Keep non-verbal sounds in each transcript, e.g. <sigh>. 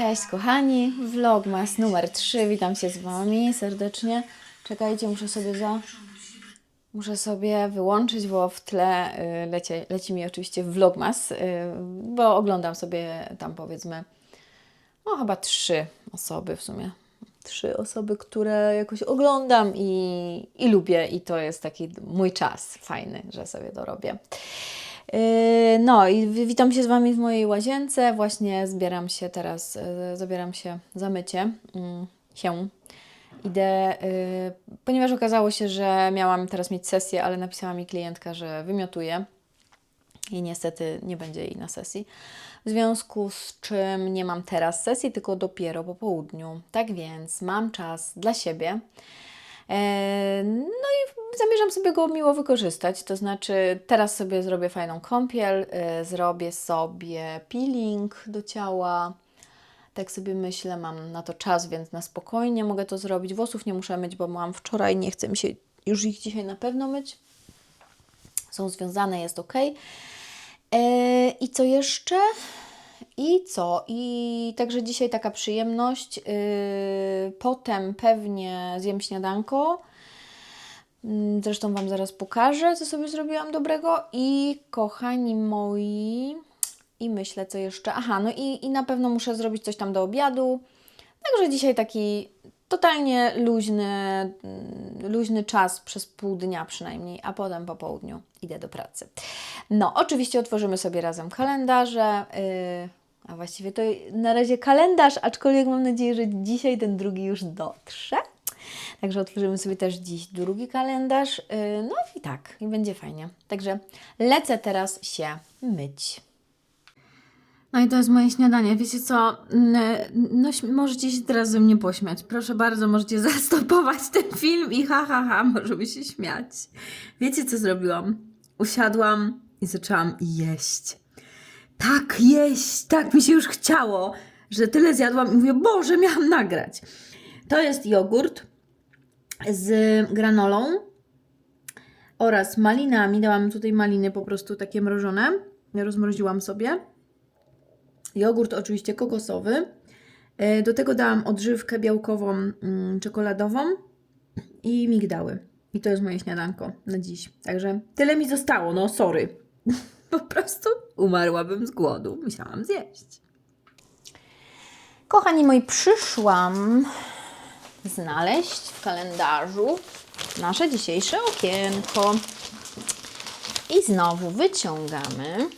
Cześć kochani, vlogmas numer 3, witam się z Wami serdecznie. Czekajcie, muszę sobie za... Muszę sobie wyłączyć, bo w tle y, leci, leci mi oczywiście vlogmas, y, bo oglądam sobie tam powiedzmy, no chyba trzy osoby w sumie. Trzy osoby, które jakoś oglądam i, i lubię i to jest taki mój czas fajny, że sobie to robię. Yy, No i wi- witam się z Wami w mojej łazience. Właśnie zbieram się teraz, yy, zabieram się za mycie mm, się. Idę, yy, ponieważ okazało się, że miałam teraz mieć sesję, ale napisała mi klientka, że wymiotuje i niestety nie będzie jej na sesji. W związku z czym nie mam teraz sesji, tylko dopiero po południu. Tak więc mam czas dla siebie. E, No i zamierzam sobie go miło wykorzystać. To znaczy, teraz sobie zrobię fajną kąpiel, e, zrobię sobie peeling do ciała. Tak sobie myślę, mam na to czas, więc na spokojnie mogę to zrobić. Włosów nie muszę myć, bo mam wczoraj, nie chcę mi się już ich dzisiaj na pewno myć. Są związane, jest ok. E, I co jeszcze? I co? I także dzisiaj taka przyjemność. Yy, potem pewnie zjem śniadanko. Mm, Zresztą Wam zaraz pokażę, co sobie zrobiłam dobrego. I kochani moi, i myślę, co jeszcze. Aha, no i, i na pewno muszę zrobić coś tam do obiadu. Także dzisiaj taki totalnie luźny, mm, luźny czas przez pół dnia przynajmniej, a potem po południu idę do pracy. No, oczywiście otworzymy sobie razem kalendarze. Yy, a właściwie to na razie kalendarz, aczkolwiek mam nadzieję, że dzisiaj ten drugi już dotrze. Także otworzymy sobie też dziś drugi kalendarz. Yy, no i tak, i będzie fajnie. Także lecę teraz się myć. No i to jest moje śniadanie. Wiecie co? No, możecie się teraz ze mnie pośmiać. Proszę bardzo, możecie <laughs> zastopować ten film i ha, ha, ha, możemy się śmiać. Wiecie, co zrobiłam? Usiadłam i zaczęłam jeść. Tak jeść, tak mi się już chciało, że tyle zjadłam i mówię, Boże, miałam nagrać. To jest jogurt z granolą oraz malinami. Dałam tutaj maliny po prostu takie mrożone. Rozmroziłam sobie. Jogurt oczywiście kokosowy. E, Do tego dałam odżywkę białkową, mm, czekoladową i migdały. I to jest moje śniadanko na dziś. Także tyle mi zostało, no sorry. <laughs> Po prostu umarłabym z głodu. Musiałam zjeść. Kochani moi, przyszłam znaleźć w kalendarzu nasze dzisiejsze okienko. I znowu wyciągamy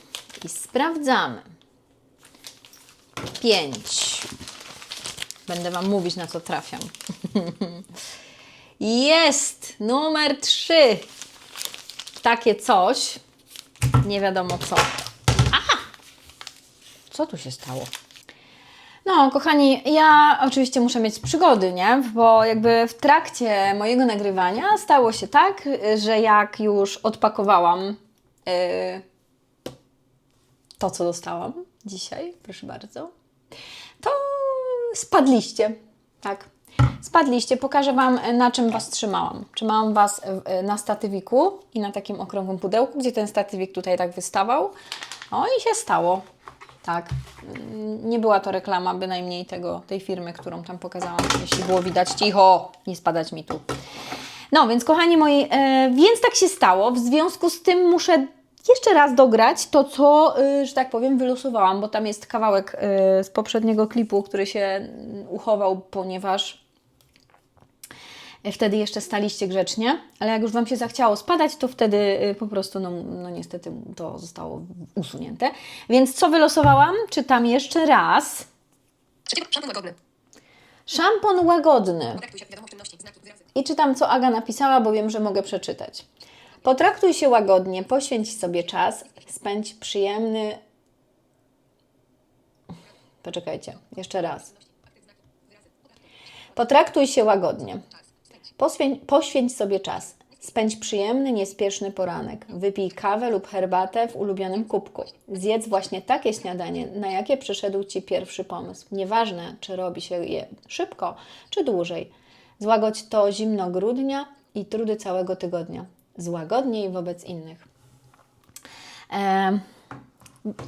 i sprawdzamy. Pięć. Będę Wam mówić, na co trafiam. <laughs> Jest! Numer trzy. Takie coś. Nie wiadomo co. Aha! Co tu się stało? No, kochani, ja oczywiście muszę mieć przygody, nie? Bo jakby w trakcie mojego nagrywania stało się tak, że jak już odpakowałam yy, to, co dostałam dzisiaj, proszę bardzo, to spadliście. Tak. Spadliście. Pokażę Wam, na czym Was trzymałam. Trzymałam Was w- na statywiku i na takim okrągłym pudełku, gdzie ten statywik tutaj tak wystawał. O i się stało. Tak. Mm, Nie była to reklama bynajmniej tego, tej firmy, którą tam pokazałam. Jeśli było widać, cicho, nie spadać mi tu. No, więc kochani moi, e, więc tak się stało. W związku z tym muszę jeszcze raz dograć to, co, y, że tak powiem, wylosowałam, bo tam jest kawałek y, z poprzedniego klipu, który się mm, uchował, ponieważ wtedy jeszcze staliście grzecznie, ale jak już Wam się zachciało spadać, to wtedy y, po prostu, no, no niestety to zostało usunięte. Więc co wylosowałam? Czytam jeszcze raz. Szampon łagodny. Szampon łagodny. I czytam, co Aga napisała, bo wiem, że mogę przeczytać. Potraktuj się łagodnie, poświęć sobie czas, spędź przyjemny. Poczekajcie, jeszcze raz. Potraktuj się łagodnie. Poświęć, poświęć sobie czas. Spędź przyjemny, niespieszny poranek. Wypij kawę lub herbatę w ulubionym kubku. Zjedz właśnie takie śniadanie, na jakie przyszedł Ci pierwszy pomysł. Nieważne, czy robi się je szybko, czy dłużej. Złagodź to zimno grudnia i trudy całego tygodnia. Złagodniej wobec innych. Em,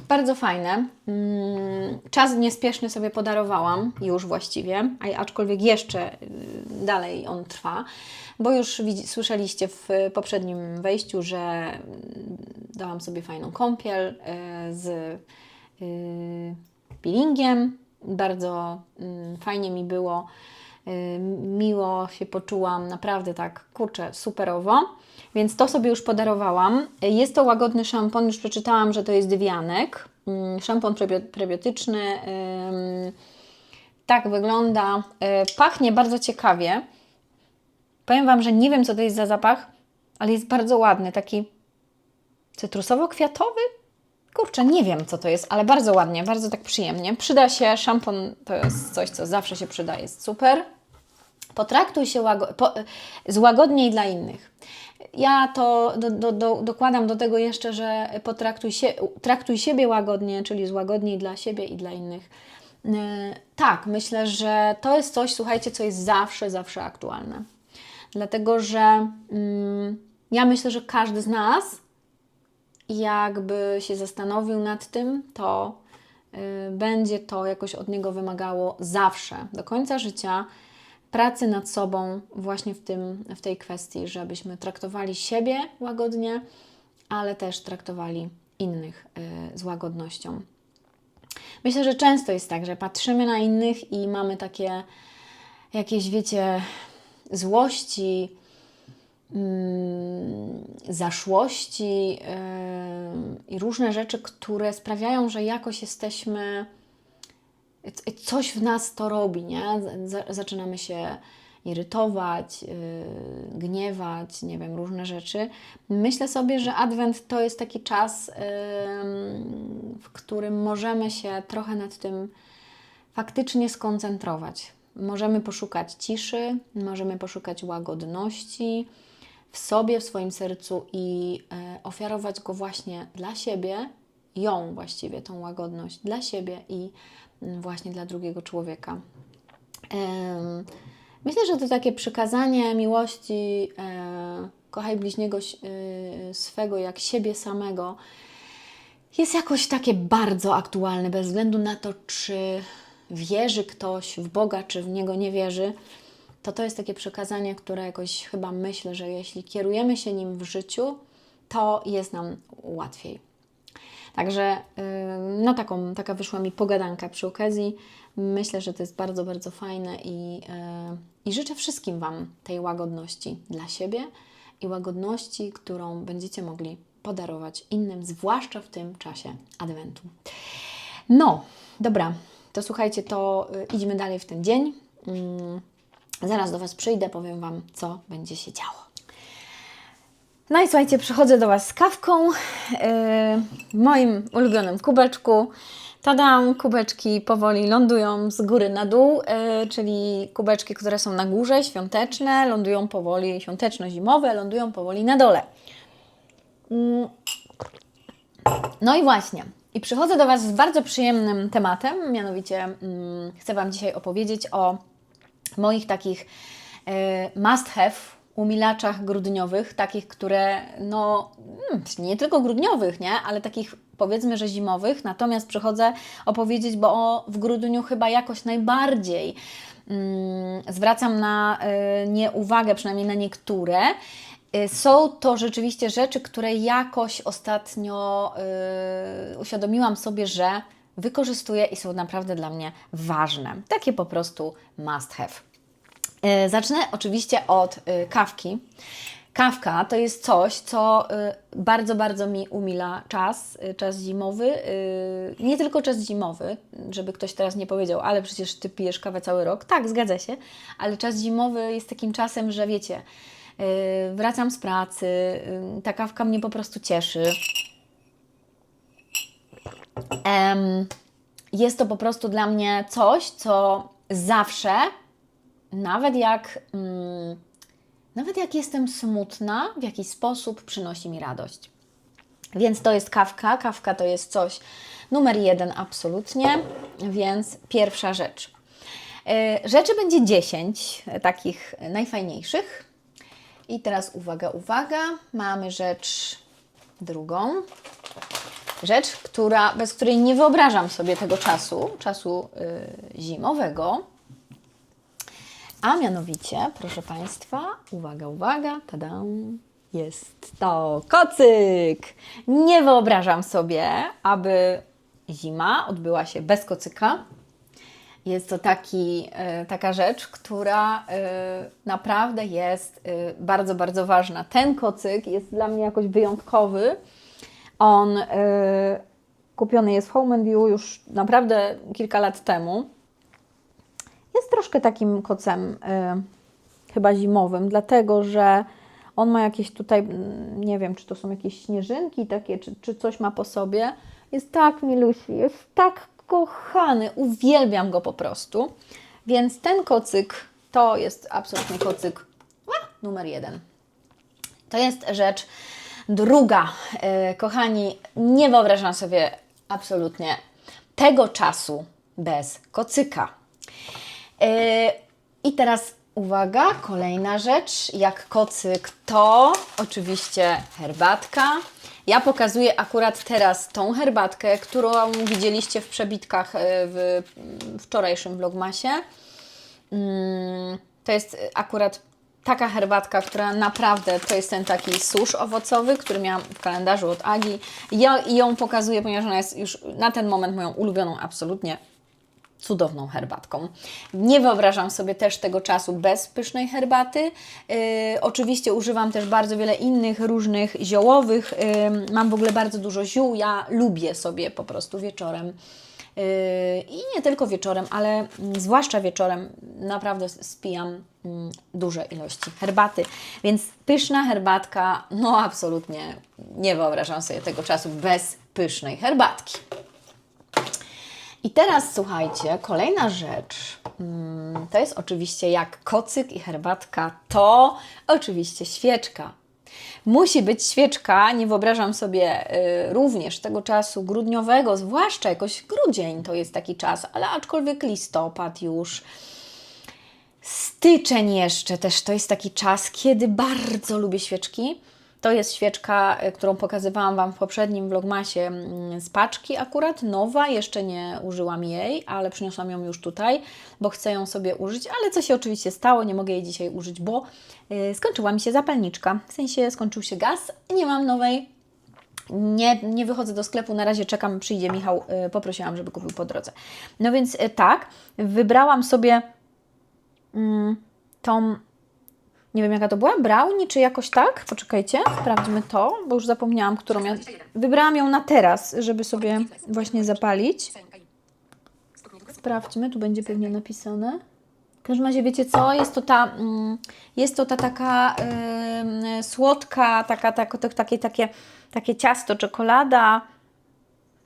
Bardzo fajne. Mm, Czas niespieszny sobie podarowałam już właściwie, aczkolwiek jeszcze y, dalej on trwa, bo już słyszeliście w poprzednim wejściu, że mm, dałam sobie fajną kąpiel y, z y, peelingiem. Bardzo mm, fajnie mi było, miło się poczułam, naprawdę tak, kurczę, superowo. Więc to sobie już podarowałam. Jest to łagodny szampon, już przeczytałam, że to jest Divianek. Mm, Szampon prebio- prebiotyczny. Tak wygląda. Y, Pachnie bardzo ciekawie. Powiem Wam, że nie wiem, co to jest za zapach, ale jest bardzo ładny, taki cytrusowo-kwiatowy. Kurczę, nie wiem, co to jest, ale bardzo ładnie, bardzo tak przyjemnie. Przyda się, szampon to jest coś, co zawsze się przyda, jest super. Potraktuj się po, złagodniej dla innych. Ja to do, do, do, dokładam do tego jeszcze, że potraktuj się, traktuj siebie łagodnie, czyli złagodniej dla siebie i dla innych. Yy, Tak, myślę, że to jest coś, słuchajcie, co jest zawsze, zawsze aktualne. Dlatego, że mm, ja myślę, że każdy z nas jakby się zastanowił nad tym, to y, będzie to jakoś od niego wymagało zawsze, do końca życia, pracy nad sobą właśnie w, tym, w tej kwestii, żebyśmy traktowali siebie łagodnie, ale też traktowali innych y, z łagodnością. Myślę, że często jest tak, że patrzymy na innych i mamy takie jakieś, wiecie, złości, mm, zaszłości yy, i różne rzeczy, które sprawiają, że jakoś jesteśmy, coś w nas to robi, nie? Zaczynamy się irytować, yy, gniewać, nie wiem, różne rzeczy. Myślę sobie, że Adwent to jest taki czas, w którym możemy się trochę nad tym faktycznie skoncentrować. Możemy poszukać ciszy, możemy poszukać łagodności w sobie, w swoim sercu i e, ofiarować go właśnie dla siebie, ją właściwie, tą łagodność dla siebie i mm, właśnie dla drugiego człowieka. Myślę, że to takie przykazanie miłości, e, kochaj bliźniego e, swego jak siebie samego, jest jakoś takie bardzo aktualne, bez względu na to, czy wierzy ktoś w Boga, czy w Niego nie wierzy, to to jest takie przekazanie, które jakoś chyba myślę, że jeśli kierujemy się nim w życiu, to jest nam łatwiej. Także yy, no taką, taka wyszła mi pogadanka przy okazji. Myślę, że to jest bardzo, bardzo fajne i, yy, i życzę wszystkim Wam tej łagodności dla siebie i łagodności, którą będziecie mogli podarować innym, zwłaszcza w tym czasie Adwentu. No, dobra, to słuchajcie, to y, idźmy dalej w ten dzień. Mm, zaraz do Was przyjdę, powiem Wam, co będzie się działo. No i słuchajcie, przychodzę do Was z kawką yy, moim ulubionym kubeczku. Tadam, kubeczki powoli lądują z góry na dół, yy, czyli kubeczki, które są na górze, świąteczne, lądują powoli, świąteczno-zimowe, lądują powoli na dole. Mm. No i właśnie. I przychodzę do Was z bardzo przyjemnym tematem, mianowicie mm, chcę Wam dzisiaj opowiedzieć o moich takich e, must have umilaczach grudniowych, takich, które no mm, nie tylko grudniowych, nie, ale takich powiedzmy, że zimowych, natomiast przychodzę opowiedzieć, bo w grudniu chyba jakoś najbardziej mm, zwracam na y, nie uwagę, przynajmniej na niektóre. Y, Są to rzeczywiście rzeczy, które jakoś ostatnio y, uświadomiłam sobie, że wykorzystuję i są naprawdę dla mnie ważne. Takie po prostu must have. E, Zacznę oczywiście od y, kawki. Kawka to jest coś, co y, bardzo, bardzo mi umila czas, czas zimowy. Nie tylko czas zimowy, żeby ktoś teraz nie powiedział, ale przecież Ty pijesz kawę cały rok. Tak, zgadza się, ale czas zimowy jest takim czasem, że wiecie, wracam z pracy, ta kawka mnie po prostu cieszy. Jest to po prostu dla mnie coś, co zawsze nawet jak, mm, nawet jak jestem smutna, w jakiś sposób przynosi mi radość. Więc to jest kawka. Kawka to jest coś numer jeden, absolutnie. Więc pierwsza rzecz. Y, Rzeczy będzie 10 e, takich najfajniejszych. I teraz uwaga, uwaga. Mamy rzecz drugą. rzecz, która, bez której nie wyobrażam sobie tego czasu, czasu y, zimowego. A mianowicie, proszę Państwa, uwaga, uwaga, tadam, jest to kocyk. Nie wyobrażam sobie, aby zima odbyła się bez kocyka. Jest to taki, e, taka rzecz, która e, naprawdę jest e, bardzo, bardzo ważna. Ten kocyk jest dla mnie jakoś wyjątkowy. On kupiony jest w Home and You już naprawdę kilka lat temu. Jest troszkę takim kocem e, chyba zimowym, dlatego że on ma jakieś tutaj, mm, nie wiem, czy to są jakieś śnieżynki takie, czy, czy coś ma po sobie. Jest tak milusi, jest tak kochany, uwielbiam go po prostu. Więc ten kocyk to jest absolutnie kocyk numer jeden. To jest rzecz druga. E, kochani, nie wyobrażam sobie absolutnie tego czasu bez kocyka. E, I teraz uwaga, kolejna rzecz, jak kocyk, to oczywiście herbatka. Ja pokazuję akurat teraz tą herbatkę, którą widzieliście w przebitkach e, w wczorajszym vlogmasie. Mm, To jest akurat taka herbatka, która naprawdę to jest ten taki susz owocowy, który miałam w kalendarzu od Agi. Ja ją pokazuję, ponieważ ona jest już na ten moment moją ulubioną absolutnie cudowną herbatką. Nie wyobrażam sobie też tego czasu bez pysznej herbaty. Yy, oczywiście używam też bardzo wiele innych różnych ziołowych. Yy, mam w ogóle bardzo dużo ziół. Ja lubię sobie po prostu wieczorem. Yy, I nie tylko wieczorem, ale zwłaszcza wieczorem naprawdę spijam mm, duże ilości herbaty. Więc pyszna herbatka, no absolutnie nie wyobrażam sobie tego czasu bez pysznej herbatki. I teraz słuchajcie, kolejna rzecz. Mm, To jest oczywiście jak kocyk i herbatka, to oczywiście świeczka. Musi być świeczka, nie wyobrażam sobie y, również tego czasu grudniowego, zwłaszcza jakoś grudzień to jest taki czas, ale aczkolwiek listopad już. Styczeń jeszcze też to jest taki czas, kiedy bardzo lubię świeczki. To jest świeczka, y, którą pokazywałam Wam w poprzednim vlogmasie mm, z paczki akurat, nowa, jeszcze nie użyłam jej, ale przyniosłam ją już tutaj, bo chcę ją sobie użyć, ale co się oczywiście stało, nie mogę jej dzisiaj użyć, bo y, skończyła mi się zapalniczka, w sensie skończył się gaz nie mam nowej, nie, nie wychodzę do sklepu, na razie czekam, przyjdzie Michał, y, poprosiłam, żeby kupił po drodze. No więc tak, wybrałam sobie mm, tą, nie wiem jaka to była, brownie czy jakoś tak? Poczekajcie, sprawdźmy to, bo już zapomniałam, którą ja... Wybrałam ją na teraz, żeby sobie właśnie zapalić. Sprawdźmy, tu będzie pewnie napisane. W każdym razie wiecie co, jest to ta, mm, jest to ta taka ym, słodka, taka, tak, takie, takie, takie ciasto, czekolada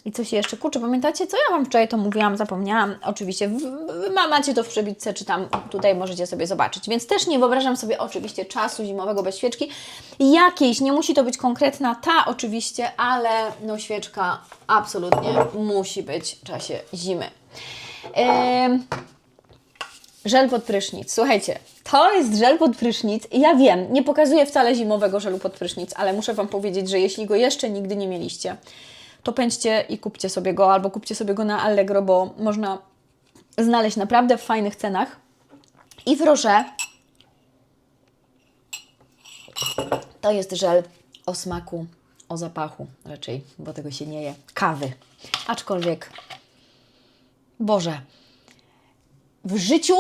i coś jeszcze. Kurczę, pamiętacie co ja Wam wczoraj to mówiłam, zapomniałam. Oczywiście, w, w, ma- macie to w przebitce, czy tam tutaj możecie sobie zobaczyć. Więc też nie wyobrażam sobie oczywiście czasu zimowego bez świeczki. Jakiejś, nie musi to być konkretna ta oczywiście, ale no świeczka absolutnie musi być w czasie zimy. Żel pod prysznic. Słuchajcie, to jest żel pod prysznic. Ja wiem, nie pokazuję wcale zimowego żelu pod prysznic, ale muszę Wam powiedzieć, że jeśli go jeszcze nigdy nie mieliście, to pędźcie i kupcie sobie go, albo kupcie sobie go na Allegro, bo można znaleźć naprawdę w fajnych cenach. I proszę, to jest żel o smaku, o zapachu raczej, bo tego się nie je, kawy. Aczkolwiek, Boże, w życiu,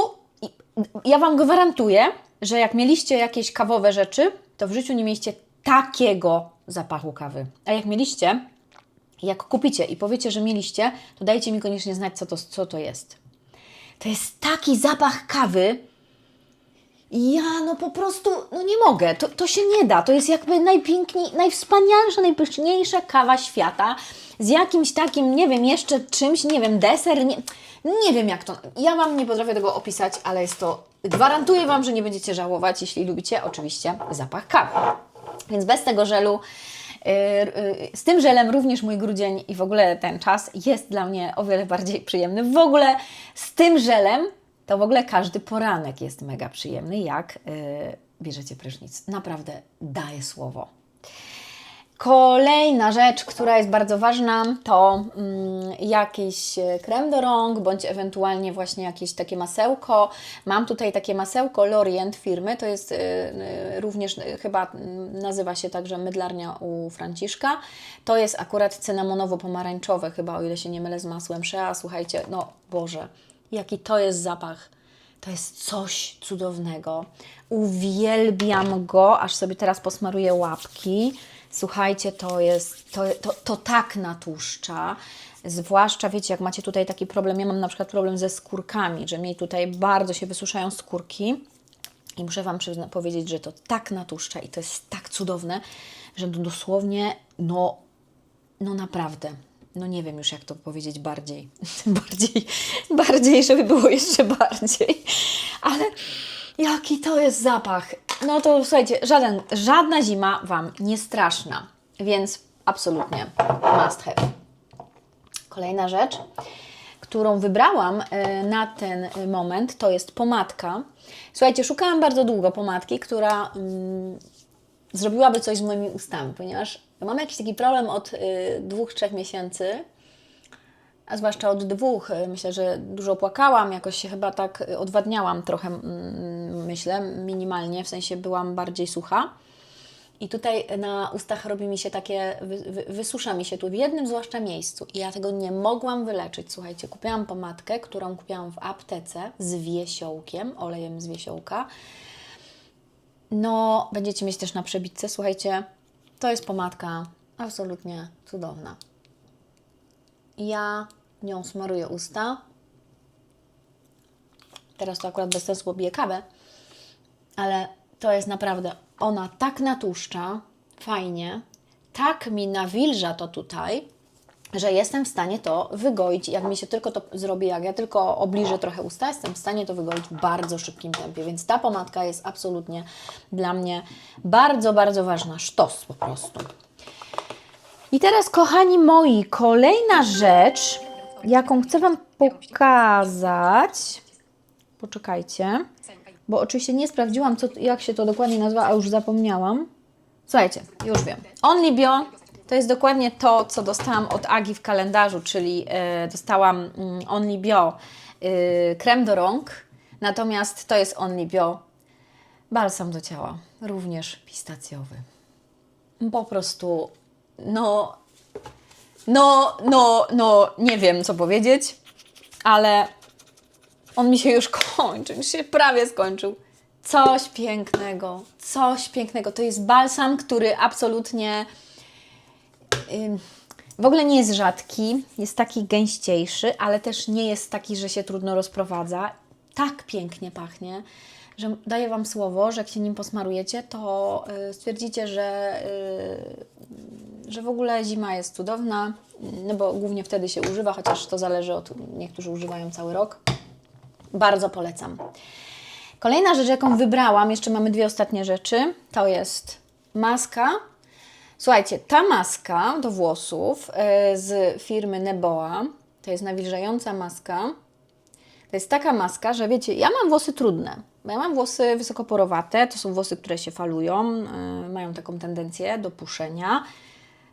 ja Wam gwarantuję, że jak mieliście jakieś kawowe rzeczy, to w życiu nie mieliście takiego zapachu kawy. A jak mieliście, jak kupicie i powiecie, że mieliście, to dajcie mi koniecznie znać, co to, co to jest. To jest taki zapach kawy. Ja no po prostu, no nie mogę, to, to się nie da. To jest jakby najpiękniej, najwspanialsza, najpyszniejsza kawa świata z jakimś takim, nie wiem, jeszcze czymś, nie wiem, deser, nie, nie wiem jak to, ja Wam nie potrafię tego opisać, ale jest to, gwarantuję Wam, że nie będziecie żałować, jeśli lubicie oczywiście zapach kawy. Więc bez tego żelu, z tym żelem również mój grudzień i w ogóle ten czas jest dla mnie o wiele bardziej przyjemny. W ogóle z tym żelem to w ogóle każdy poranek jest mega przyjemny, jak yy, bierzecie prysznic. Naprawdę daję słowo. Kolejna rzecz, która jest bardzo ważna, to mm, jakiś e, krem do rąk, bądź ewentualnie właśnie jakieś takie masełko. Mam tutaj takie masełko Lorient firmy, to jest y, również y, chyba mm, nazywa się także mydlarnia u Franciszka. To jest akurat cynamonowo-pomarańczowe, chyba o ile się nie mylę z masłem Shea. Słuchajcie, no Boże, jaki to jest zapach. To jest coś cudownego. Uwielbiam go, aż sobie teraz posmaruję łapki. Słuchajcie, to jest, to, to, to tak natłuszcza. Zwłaszcza, wiecie, jak macie tutaj taki problem, ja mam na przykład problem ze skórkami, że mi tutaj bardzo się wysuszają skórki. I muszę Wam powiedzieć, że to tak natłuszcza i to jest tak cudowne, że no dosłownie, no, no naprawdę, no nie wiem już jak to powiedzieć bardziej, <laughs> bardziej, bardziej, żeby było jeszcze bardziej, ale jaki to jest zapach. No to słuchajcie, żaden, żadna zima Wam nie straszna, więc absolutnie must have. Kolejna rzecz, którą wybrałam e, na ten moment, to jest pomadka. Słuchajcie, szukałam bardzo długo pomadki, która mm, zrobiłaby coś z moimi ustami, ponieważ mam jakiś taki problem od y, dwóch, trzech miesięcy, a zwłaszcza od dwóch. Y, Myślę, że dużo płakałam, jakoś się chyba tak odwadniałam trochę, mm, myślę, minimalnie, w sensie byłam bardziej sucha. I tutaj na ustach robi mi się takie, wy, wy, wysusza mi się tu w jednym zwłaszcza miejscu i ja tego nie mogłam wyleczyć. Słuchajcie, kupiłam pomadkę, którą kupiłam w aptece z wiesiołkiem, olejem z wiesiołka. No, będziecie mieć też na przebitce. Słuchajcie, to jest pomadka absolutnie cudowna. Ja nią smaruję usta. Teraz to akurat bez sensu, bo piję kawę, ale to jest naprawdę, ona tak natłuszcza, fajnie, tak mi nawilża to tutaj, że jestem w stanie to wygoić. Jak mi się tylko to zrobi, jak ja tylko obliżę trochę usta, jestem w stanie to wygoić w bardzo szybkim tempie. Więc ta pomadka jest absolutnie dla mnie bardzo, bardzo ważna. Sztos po prostu. I teraz, kochani moi, kolejna rzecz, jaką chcę Wam pokazać. Poczekajcie, bo oczywiście nie sprawdziłam, co, jak się to dokładnie nazywa, a już zapomniałam. Słuchajcie, już wiem. Only Bio to jest dokładnie to, co dostałam od Agi w kalendarzu, czyli e, dostałam mm, Only Bio y, krem do rąk, natomiast to jest Only Bio balsam do ciała, również pistacjowy. Po prostu, no, no, no, no, nie wiem co powiedzieć, ale on mi się już <laughs> kończy, już się prawie skończył. Coś pięknego, coś pięknego. To jest balsam, który absolutnie ym, w ogóle nie jest rzadki, jest taki gęściejszy, ale też nie jest taki, że się trudno rozprowadza. Tak pięknie pachnie, że daję Wam słowo, że jak się nim posmarujecie, to y, stwierdzicie, że, y, że w ogóle zima jest cudowna, no bo głównie wtedy się używa, chociaż to zależy od, niektórzy używają cały rok. Bardzo polecam. Kolejna rzecz, jaką wybrałam, jeszcze mamy dwie ostatnie rzeczy, to jest maska. Słuchajcie, ta maska do włosów y, z firmy Neboa, to jest nawilżająca maska. To jest taka maska, że wiecie, ja mam włosy trudne, ja mam włosy wysokoporowate, to są włosy, które się falują, y, mają taką tendencję do puszenia.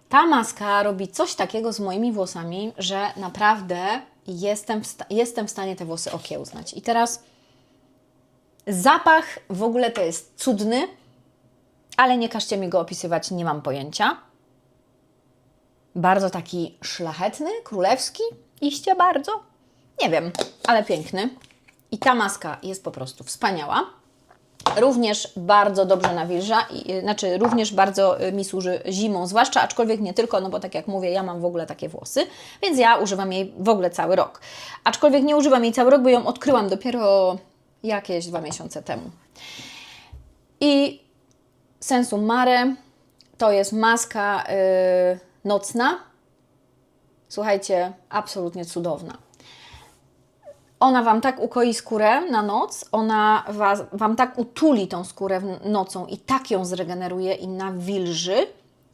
Ta maska robi coś takiego z moimi włosami, że naprawdę jestem w, jestem w stanie te włosy okiełznać. I teraz zapach w ogóle to jest cudny, ale nie każcie mi go opisywać, nie mam pojęcia. Bardzo taki szlachetny, królewski, iście bardzo. Nie wiem, ale piękny. I ta maska jest po prostu wspaniała. Również bardzo dobrze nawilża, i, y, znaczy również bardzo y, mi służy zimą, zwłaszcza, aczkolwiek nie tylko, no bo tak jak mówię, ja mam w ogóle takie włosy, więc ja używam jej w ogóle cały rok. Aczkolwiek nie używam jej cały rok, bo ją odkryłam dopiero jakieś dwa miesiące temu. I Sensum Mare to jest maska y, nocna. Słuchajcie, absolutnie cudowna. Ona Wam tak ukoi skórę na noc, ona was, Wam tak utuli tą skórę nocą i tak ją zregeneruje i nawilży,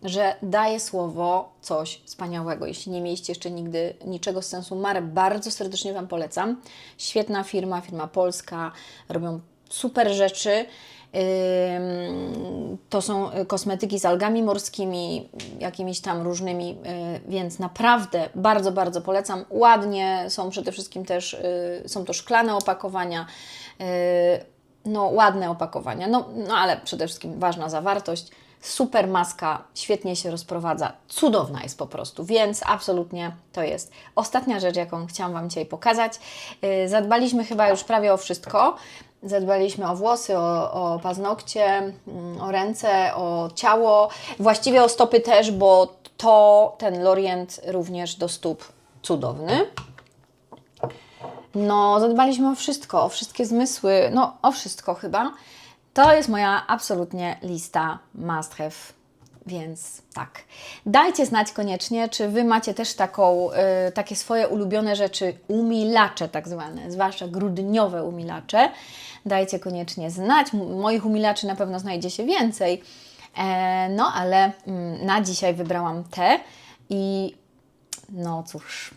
że daje słowo coś wspaniałego. Jeśli nie mieliście jeszcze nigdy niczego z sensu Mare, bardzo serdecznie Wam polecam. Świetna firma, firma polska, robią super rzeczy. To są y, kosmetyki z algami morskimi, jakimiś tam różnymi, y, więc naprawdę bardzo, bardzo polecam. Ładnie są przede wszystkim też, y, są to szklane opakowania, no ładne opakowania, no, no ale przede wszystkim ważna zawartość. Super maska, świetnie się rozprowadza, cudowna jest po prostu, więc absolutnie to jest ostatnia rzecz, jaką chciałam Wam dzisiaj pokazać. Zadbaliśmy chyba już prawie o wszystko. Zadbaliśmy o włosy, o, o paznokcie, mm, o ręce, o ciało, właściwie o stopy też, bo to ten Lorient również do stóp cudowny. No, zadbaliśmy o wszystko, o wszystkie zmysły, no o wszystko chyba. To jest moja absolutnie lista must have, więc tak. Dajcie znać koniecznie, czy Wy macie też taką, y, takie swoje ulubione rzeczy, umilacze tak zwane, zwłaszcza grudniowe umilacze. Dajcie koniecznie znać. Moich umilaczy na pewno znajdzie się więcej. E, no, ale mm, na dzisiaj wybrałam te i no cóż,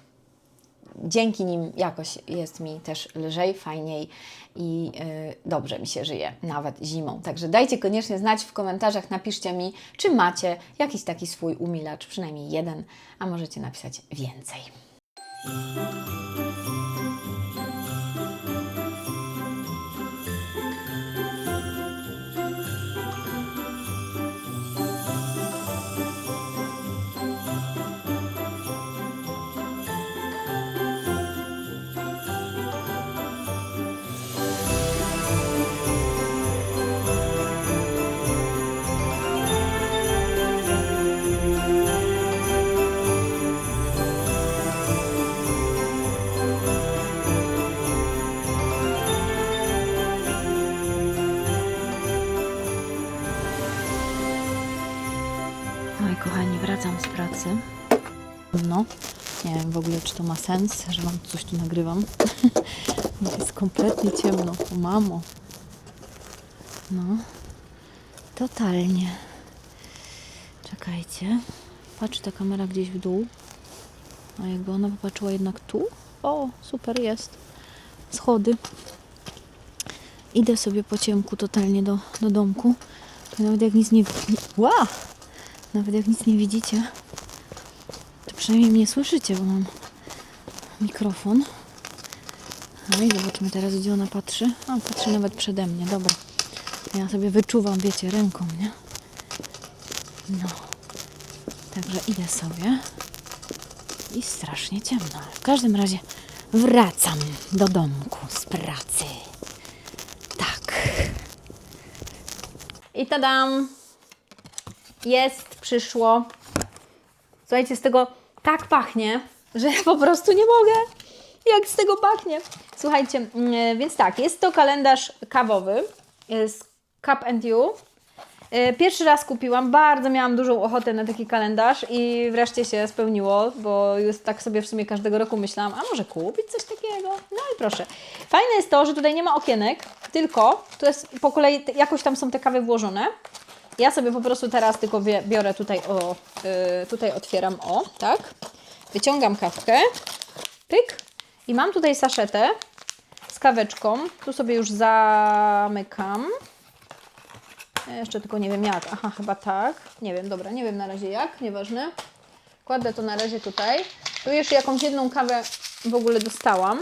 dzięki nim jakoś jest mi też lżej, fajniej i y, dobrze mi się żyje, nawet zimą. Także dajcie koniecznie znać w komentarzach, napiszcie mi, czy macie jakiś taki swój umilacz, przynajmniej jeden, a możecie napisać więcej. Wracam z pracy. No, nie wiem w ogóle, czy to ma sens, że Wam coś tu nagrywam. <laughs> Jest kompletnie ciemno. O, mamo. No, totalnie. Czekajcie. Patrzy ta kamera gdzieś w dół. A jakby ona popatrzyła jednak tu? O, super jest. Schody. Idę sobie po ciemku totalnie do, do domku. Nawet jak nic nie... Ła! Nawet jak nic nie widzicie, to przynajmniej mnie słyszycie, bo mam mikrofon. No i zobaczmy teraz, gdzie ona patrzy. A, patrzy nawet przede mnie, dobra. Ja sobie wyczuwam, wiecie, ręką, nie? No. Także idę sobie. I strasznie ciemno. W każdym razie wracam do domku z pracy. Tak. I tadam! Jest, przyszło. Słuchajcie, z tego tak pachnie, że po prostu nie mogę. Jak z tego pachnie. Słuchajcie, mm, więc tak, jest to kalendarz kawowy z Cup and You. E, Pierwszy raz kupiłam, bardzo miałam dużą ochotę na taki kalendarz i wreszcie się spełniło, bo już tak sobie w sumie każdego roku myślałam, a może kupić coś takiego? No i proszę. Fajne jest to, że tutaj nie ma okienek, tylko tu jest po kolei, jakoś tam są te kawy włożone. Ja sobie po prostu teraz tylko biorę tutaj, o, y, tutaj otwieram, o, tak. Wyciągam kawkę, pyk i mam tutaj saszetę z kaweczką. Tu sobie już zamykam. Jeszcze tylko nie wiem jak. Aha, chyba tak. Nie wiem, dobra, nie wiem na razie jak, nieważne. Kładę to na razie tutaj. Tu jeszcze jakąś jedną kawę w ogóle dostałam.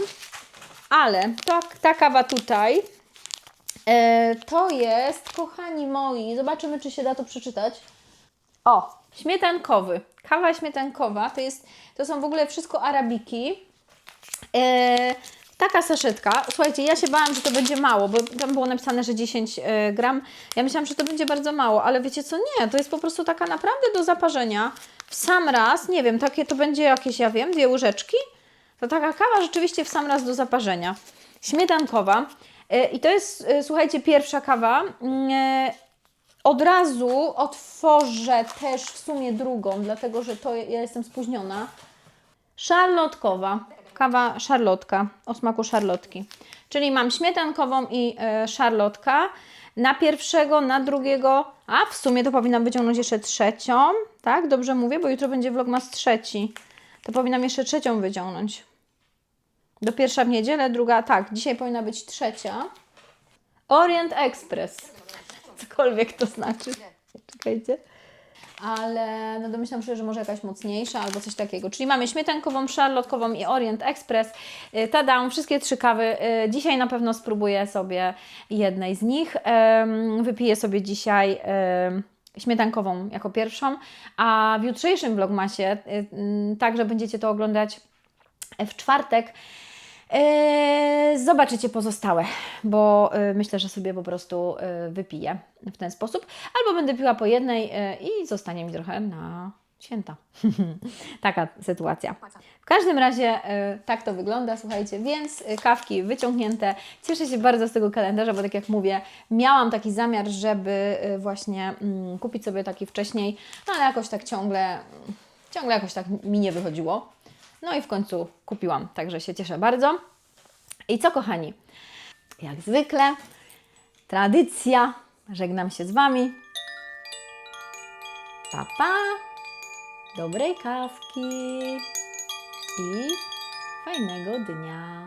Ale ta, ta kawa tutaj e, to jest, kochani moi, zobaczymy czy się da to przeczytać. O, śmietankowy. Kawa śmietankowa to jest, to są w ogóle wszystko arabiki. E, taka saszetka. Słuchajcie, ja się bałam, że to będzie mało, bo tam było napisane, że 10 e, gram. Ja myślałam, że to będzie bardzo mało, ale wiecie co? Nie, to jest po prostu taka naprawdę do zaparzenia. W sam raz, nie wiem, takie to będzie jakieś, ja wiem, dwie łyżeczki. To taka kawa rzeczywiście w sam raz do zaparzenia. Śmietankowa. E, I to jest, e, słuchajcie, pierwsza kawa. Mm, e, Od razu otworzę też w sumie drugą, dlatego że to ja jestem spóźniona. Szarlotkowa. Kawa szarlotka, o smaku szarlotki. Czyli mam śmietankową i szarlotka. Na pierwszego, na drugiego, a w sumie to powinnam wyciągnąć jeszcze trzecią, tak? Dobrze mówię, bo jutro będzie vlogmas trzeci. To powinnam jeszcze trzecią wyciągnąć. Do pierwsza w niedzielę, druga, tak, dzisiaj powinna być trzecia. Orient Express. Cokolwiek to znaczy. Czekajcie. Ale no domyślam się, że może jakaś mocniejsza albo coś takiego. Czyli mamy śmietankową, szarlotkową i Orient Express. Y, Tada, wszystkie trzy kawy. Y, Dzisiaj na pewno spróbuję sobie jednej z nich. Wypiję sobie dzisiaj em, śmietankową jako pierwszą, a w jutrzejszym vlogmasie, y, także będziecie to oglądać w czwartek, Eee, Zobaczycie pozostałe, bo e, myślę, że sobie po prostu e, wypiję w ten sposób. Albo będę piła po jednej e, i zostanie mi trochę na święta. <laughs> Taka sytuacja. W każdym razie e, tak to wygląda, słuchajcie, więc e, kawki wyciągnięte. Cieszę się bardzo z tego kalendarza, bo tak jak mówię, miałam taki zamiar, żeby e, właśnie mm, kupić sobie taki wcześniej, no ale jakoś tak ciągle, ciągle jakoś tak mi nie wychodziło. No i w końcu kupiłam, także się cieszę bardzo. I co, kochani? Jak zwykle, tradycja. Żegnam się z Wami. Pa, pa. Dobrej kawki i fajnego dnia.